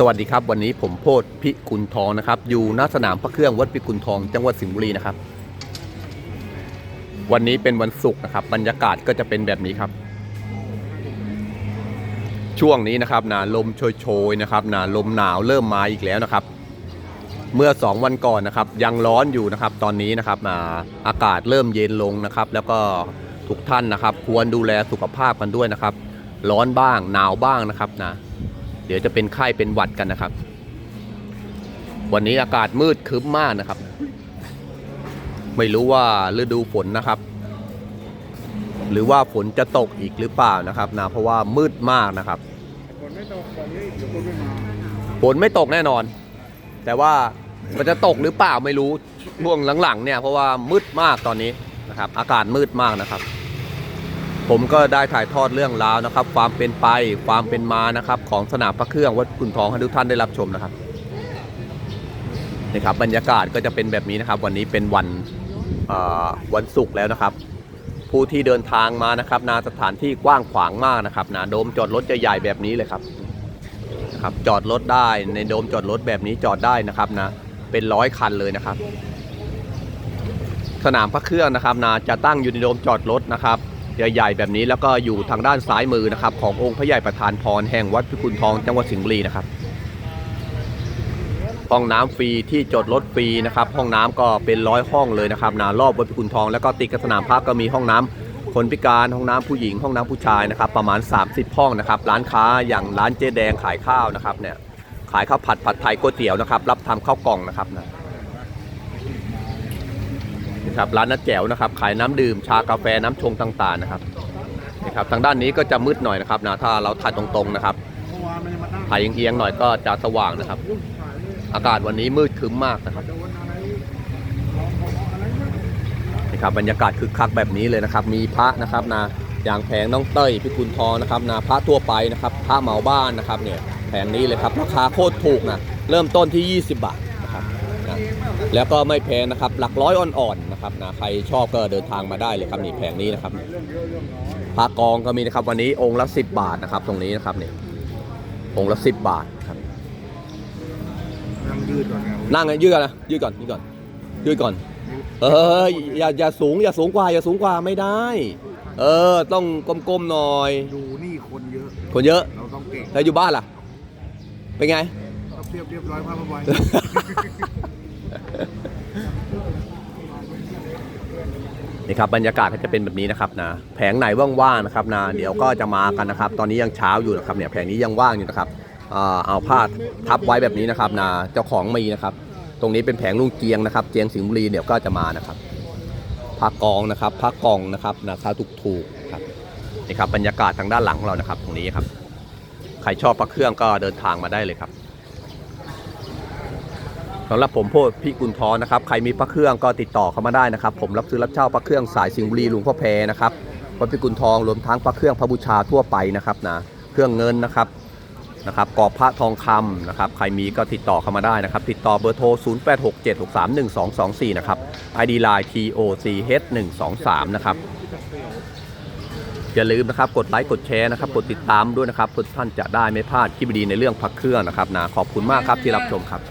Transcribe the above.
สวัสดีครับ วันนี้ผมโพธพิกุลทองนะครับ อยู่หน้าสนามพระเครื่องวัดพิกุลทอง จังหวัดสิงห์บุรีนะครับ วันนี้เป็นวันศุกร์นะครับ บรรยากาศก็จะเป็นแบบนี้ครับ ช่วงนี้นะครับนะลมโชยๆนะครับนะลมหนาวเริ่มมาอีกแล้วนะครับ เมื่อ 2 วันก่อนนะครับ ยังร้อนอยู่นะครับ ตอนนี้นะครับอ่าอากาศเริ่มเย็นลงนะครับ แล้วก็ทุกท่านนะครับ ควรดูแลสุขภาพกันด้วยนะครับ ร้อนบ้างหนาวบ้างนะครับนะ เดี๋ยวจะเป็นไข้เป็นหวัดกันนะครับ วันนี้อากาศมืดครึ้มมากนะครับ ไม่รู้ว่าฤดูฝนนะครับ หรือว่าฝนจะตกอีกหรือเปล่านะครับนะเพราะว่ามืดมากนะครับฝนไม่ตกฝนนี้เดี๋ยวฝนไม่มาฝนไม่ตกแน่นอน แต่ว่ามันจะตกหรือเปล่าไม่รู้ช่วงหลังๆเนี่ยเพราะว่ามืดมากตอนนี้นะครับ อากาศมืดมากนะครับ ผมก็ได้ถ่ายทอดเรื่องราวนะครับ ความเป็นไปความเป็นมานะครับ ของสนามพระเครื่องวัดขุนทองให้ทุกท่านได้รับชมนะครับนี่ครับบรรยากาศก็จะเป็นแบบนี้นะครับ วันนี้เป็นวันวันศุกร์แล้วนะครับ ผู้ที่เดินทางมานะครับ นาสถานที่กว้างขวางมากนะครับนาโดมจอดรถจะใหญ่แบบนี้เลยครับนะครับ จอดรถได้ในโดมจอดรถแบบนี้จอดได้นะครับนะเป็นร้อยคันเลยนะครับ สนามพระเครื่องนะครับนะจะตั้งอยู่ในโดมจอดรถนะครับ ใหญ่ๆแบบนี้แล้วก็อยู่ทางด้านซ้ายมือนะครับ ขององค์พระใหญ่ประธานพรแห่งวัดพิกุลทองจังหวัดสิงห์บุรีนะครับห้องน้ำฟรีที่จอดรถฟรีนะครับห้องน้ำก็เป็นร้อยห้องเลยนะครับนะรอบวัดพิกุลทองแล้วก็ติดกับสนามพักก็มีห้องน้ำคนพิการห้องน้ำผู้หญิง ห้องน้ำผู้ชายนะครับ ประมาณ 30 ห้องนะครับ ร้านค้าอย่างร้านเจ๊แดงขายข้าวนะครับเนี่ยขายข้าวผัดผัดไทยก๋วยเตี๋ยวนะครับ รับทำข้าวกล่องนะครับนะ ครับร้านน้าแจ๋วนะครับ ขายน้ำดื่มชากาแฟน้ำชงต่างๆนะครับนะครับทางด้านนี้ก็จะมืดหน่อยนะครับนะถ้าเราถ่ายตรงๆนะครับถ่ายเอียงๆหน่อยก็จะสว่างนะครับ อากาศวันนี้มืดคึ้มมากนะครับนี่ครับบรรยากาศคึกคักแบบนี้เลยนะครับ มีพระนะครับนะอย่างแผงน้องเต้ยพิกุลทองนะครับนะพระทั่วไปนะครับ พระเหมาบ้านนะครับเนี่ยแผงนี้เลยครับราคาโคตรถูกนะเริ่มต้นที่ 20 บาทนะครับนะ แล้วก็ไม่แพงนะครับ หลักร้อยอ่อนๆนะครับนะใครชอบก็เดินทางมาได้เลยครับนี่แผงนี้นะครับเรื่องเยอะเรื่องน้อยพระกองก็มีนะครับวันนี้องค์ละ10บาทนะครับ ตรงนี้นะครับเนี่ยองค์ละ10บาทครับยังยืดก่อนไงนั่งไงยืดก่อนนะยืดก่อนยืดก่อนยืดก่อน เอออย่าอย่าสูงอย่าสูงกว่าอย่าสูงกว่าไม่ได้ เออ ต้องก้มๆหน่อยดูนี่คนเยอะ คนเยอะเราต้องเก่งแล้วอยู่บ้านล่ะ เป็นไงต้องเรียบเรียบร้อยพาพไว้ นี่ครับบรรยากาศก็จะเป็นแบบนี้นะครับนะแผงไหนว่างๆนะครับนะเดี๋ยวก็จะมากันนะครับ ตอนนี้ยังเช้าอยู่นะครับเนี่ยแผงนี้ยังว่างอยู่นะครับเอาผ้าทับไว้แบบนี้นะครับนะเจ้าของมีนะครับ ตรงนี้เป็นแผงลุงเจียงนะครับ เจียงสิงห์บุรีเดี๋ยวก็จะมานะครับผ้ากองนะครับผ้ากองนะครับราคาถูกๆครับนี่ครับบรรยากาศทางด้านหลังของเรานะครับ ตรงนี้ครับ ใครชอบพระเครื่องก็เดินทางมาได้เลยครับ สำหรับผมโพธพี่กุลทอนะครับ ใครมีพระเครื่องก็ติดต่อเข้ามาได้นะครับ ผมรับซื้อรับเช่าพระเครื่องสายสิงห์บุรีหลวงพ่อแพรนะครับวัดพิกุลทองรวมทั้งพระเครื่องพระบูชาทั่วไปนะครับนะเครื่องเงินนะครับนะครับกรอบพระทองคำนะครับ ใครมีก็ติดต่อเข้ามาได้นะครับ ติดต่อเบอร์โทร 0867631224 นะครับ ID Line TOCH123 นะครับ อย่าลืมนะครับ กดไลค์ กดแชร์นะครับ กดติดตามด้วยนะครับเพื่อท่านจะได้ไม่พลาดคลิปดีในเรื่องพักเครื่องนะครับนะขอบคุณมากครับที่รับชมครับ